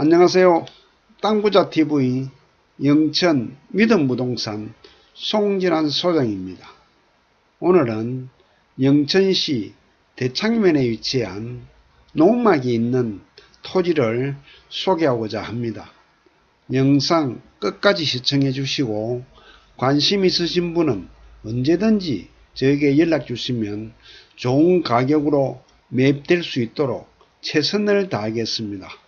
안녕하세요. 땅부자TV 영천 믿음부동산 송진환 소장입니다. 오늘은 영천시 대창면에 위치한 농막이 있는 토지를 소개하고자 합니다. 영상 끝까지 시청해 주시고 관심 있으신 분은 언제든지 저에게 연락 주시면 좋은 가격으로 매입될 수 있도록 최선을 다하겠습니다.